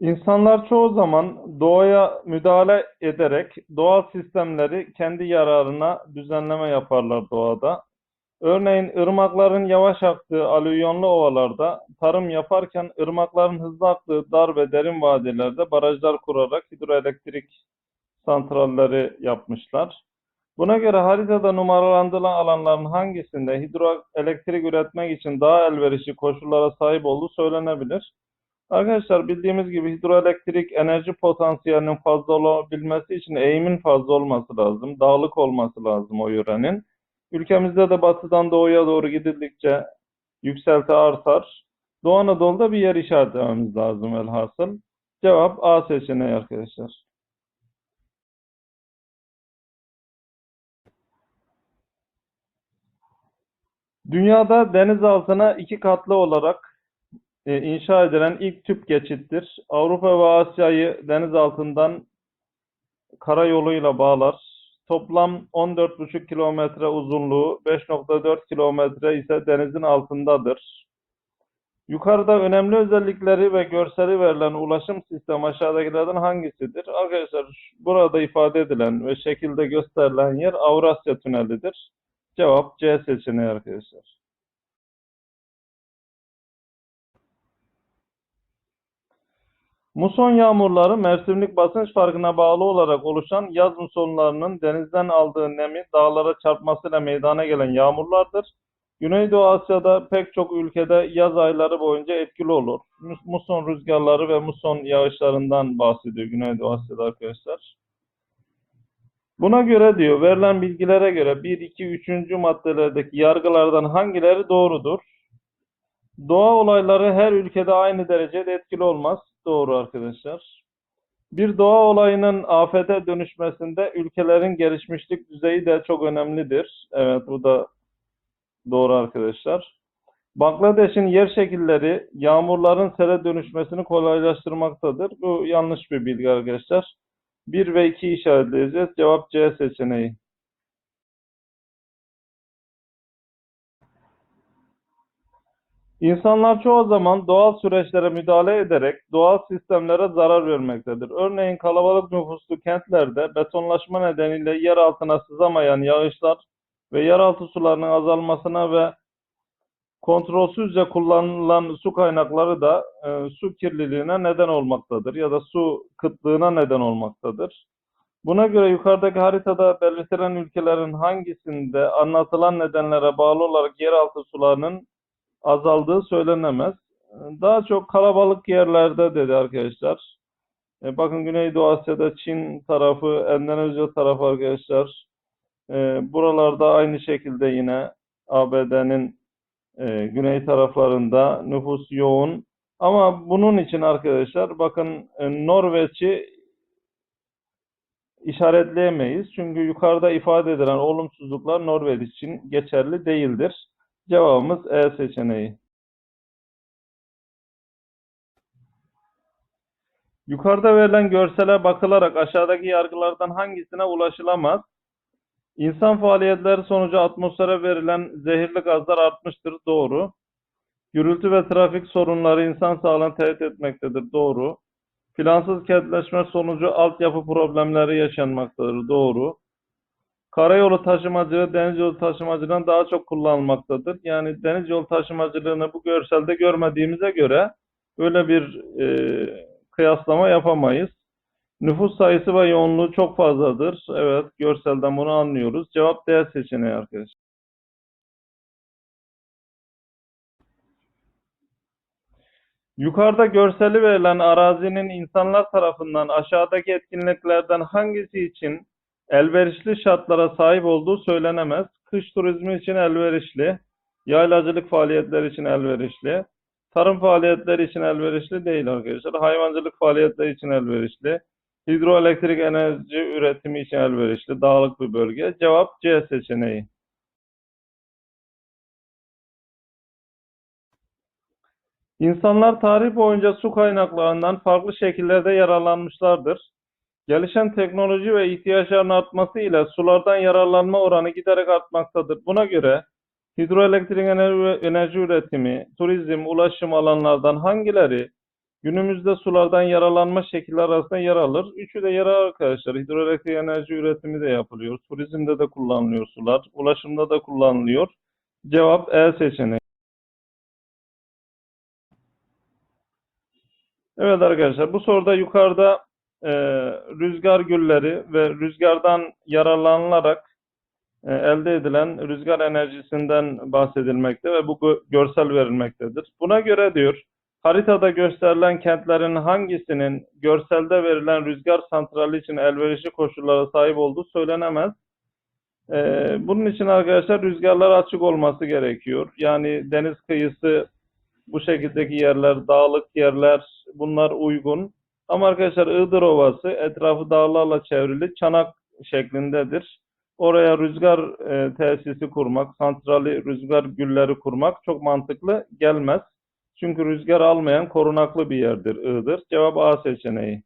İnsanlar çoğu zaman doğaya müdahale ederek doğal sistemleri kendi yararına düzenleme yaparlar doğada. Örneğin ırmakların yavaş aktığı alüvyonlu ovalarda tarım yaparken ırmakların hızlı aktığı dar ve derin vadilerde barajlar kurarak hidroelektrik santralleri yapmışlar. Buna göre haritada numaralandırılan alanların hangisinde hidroelektrik üretmek için daha elverişli koşullara sahip olduğu söylenebilir. Arkadaşlar bildiğimiz gibi hidroelektrik enerji potansiyelinin fazla olabilmesi için eğimin fazla olması lazım. Dağlık olması lazım o yörenin. Ülkemizde de batıdan doğuya doğru gidildikçe yükselti artar. Doğu Anadolu'da bir yer işaretlememiz lazım velhasıl. Cevap A seçeneği arkadaşlar. Dünyada deniz altına iki katlı olarak e, inşa edilen ilk tüp geçittir. Avrupa ve Asya'yı deniz altından karayoluyla bağlar. Toplam 14,5 kilometre uzunluğu, 5,4 kilometre ise denizin altındadır. Yukarıda önemli özellikleri ve görseli verilen ulaşım sistemi aşağıdakilerden hangisidir? Arkadaşlar burada ifade edilen ve şekilde gösterilen yer Avrasya Tüneli'dir. Cevap C seçeneği arkadaşlar. Muson yağmurları mevsimlik basınç farkına bağlı olarak oluşan yaz musonlarının denizden aldığı nemi dağlara çarpmasıyla meydana gelen yağmurlardır. Güneydoğu Asya'da pek çok ülkede yaz ayları boyunca etkili olur. Mus- Muson rüzgarları ve muson yağışlarından bahsediyor Güneydoğu Asya'da arkadaşlar. Buna göre diyor, verilen bilgilere göre 1, 2, 3. maddelerdeki yargılardan hangileri doğrudur? Doğa olayları her ülkede aynı derecede etkili olmaz. Doğru arkadaşlar. Bir doğa olayının afete dönüşmesinde ülkelerin gelişmişlik düzeyi de çok önemlidir. Evet bu da doğru arkadaşlar. Bangladeş'in yer şekilleri yağmurların sele dönüşmesini kolaylaştırmaktadır. Bu yanlış bir bilgi arkadaşlar. 1 ve 2 işaretleyeceğiz. Cevap C seçeneği. İnsanlar çoğu zaman doğal süreçlere müdahale ederek doğal sistemlere zarar vermektedir. Örneğin kalabalık nüfuslu kentlerde betonlaşma nedeniyle yer altına sızamayan yağışlar ve yeraltı sularının azalmasına ve kontrolsüzce kullanılan su kaynakları da e, su kirliliğine neden olmaktadır ya da su kıtlığına neden olmaktadır. Buna göre yukarıdaki haritada belirtilen ülkelerin hangisinde anlatılan nedenlere bağlı olarak yeraltı sularının azaldığı söylenemez. Daha çok kalabalık yerlerde dedi arkadaşlar. E, bakın Güneydoğu Asya'da Çin tarafı, Endonezya tarafı arkadaşlar. E, buralarda aynı şekilde yine ABD'nin e, güney taraflarında nüfus yoğun. Ama bunun için arkadaşlar bakın e, Norveç'i işaretleyemeyiz. Çünkü yukarıda ifade edilen olumsuzluklar Norveç için geçerli değildir. Cevabımız E seçeneği. Yukarıda verilen görsele bakılarak aşağıdaki yargılardan hangisine ulaşılamaz? İnsan faaliyetleri sonucu atmosfere verilen zehirli gazlar artmıştır. Doğru. Gürültü ve trafik sorunları insan sağlığını tehdit etmektedir. Doğru. Plansız kentleşme sonucu altyapı problemleri yaşanmaktadır. Doğru. Karayolu taşımacılığı deniz yolu taşımacılığından daha çok kullanılmaktadır. Yani deniz yolu taşımacılığını bu görselde görmediğimize göre böyle bir e, kıyaslama yapamayız. Nüfus sayısı ve yoğunluğu çok fazladır. Evet, görselden bunu anlıyoruz. Cevap D seçeneği arkadaşlar. Yukarıda görseli verilen arazinin insanlar tarafından aşağıdaki etkinliklerden hangisi için elverişli şartlara sahip olduğu söylenemez. Kış turizmi için elverişli, yaylacılık faaliyetleri için elverişli, tarım faaliyetleri için elverişli değil arkadaşlar. Hayvancılık faaliyetleri için elverişli, hidroelektrik enerji üretimi için elverişli, dağlık bir bölge. Cevap C seçeneği. İnsanlar tarih boyunca su kaynaklarından farklı şekillerde yararlanmışlardır. Gelişen teknoloji ve ihtiyaçların artması ile sulardan yararlanma oranı giderek artmaktadır. Buna göre hidroelektrik ener- enerji üretimi, turizm, ulaşım alanlardan hangileri Günümüzde sulardan yararlanma şekilleri arasında yer alır. Üçü de yer alır arkadaşlar. Hidroelektrik enerji üretimi de yapılıyor. Turizmde de kullanılıyor sular. Ulaşımda da kullanılıyor. Cevap E seçeneği. Evet arkadaşlar bu soruda yukarıda e, rüzgar gülleri ve rüzgardan yararlanılarak e, elde edilen rüzgar enerjisinden bahsedilmekte ve bu gö- görsel verilmektedir. Buna göre diyor haritada gösterilen kentlerin hangisinin görselde verilen rüzgar santrali için elverişli koşullara sahip olduğu söylenemez. E, bunun için arkadaşlar rüzgarlar açık olması gerekiyor. Yani deniz kıyısı bu şekildeki yerler, dağlık yerler bunlar uygun. Ama arkadaşlar Iğdır Ovası etrafı dağlarla çevrili çanak şeklindedir. Oraya rüzgar e, tesisi kurmak, santrali rüzgar gülleri kurmak çok mantıklı gelmez. Çünkü rüzgar almayan korunaklı bir yerdir Iğdır. Cevap A seçeneği.